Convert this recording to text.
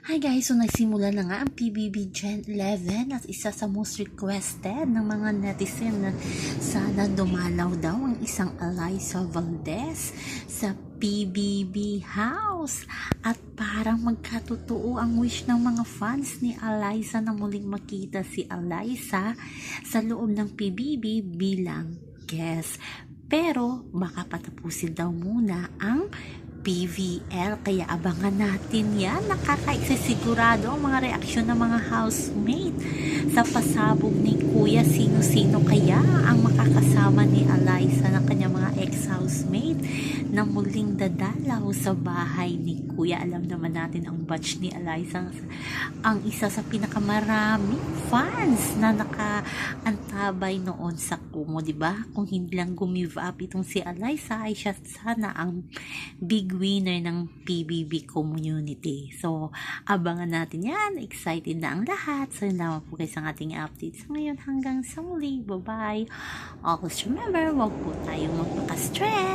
Hi guys, so nagsimula na nga ang PBB Gen 11 at isa sa most requested ng mga netizen na sana dumalaw daw ang isang Eliza Valdez sa PBB House. At parang magkatotoo ang wish ng mga fans ni Eliza na muling makita si Eliza sa loob ng PBB bilang guest. Pero baka patapusin daw muna ang PVL. Kaya abangan natin yan. Nakakaisigurado ang mga reaksyon ng mga housemate sa pasabog ni Kuya. Sino-sino kaya ang makakasama ni Eliza ng kanyang mga ex-housemate na muling dadalaw sa bahay ni Kuya. Alam naman natin ang batch ni Eliza ang isa sa pinakamaraming fans na nakaantabay noon sa Kumo, di ba? Kung hindi lang gumive up itong si Eliza ay siya sana ang big winner ng PBB community. So, abangan natin yan. Excited na ang lahat. So, yun po guys ang ating updates ngayon hanggang sa muli. Bye-bye. Always remember, wag po tayong magpaka-stress.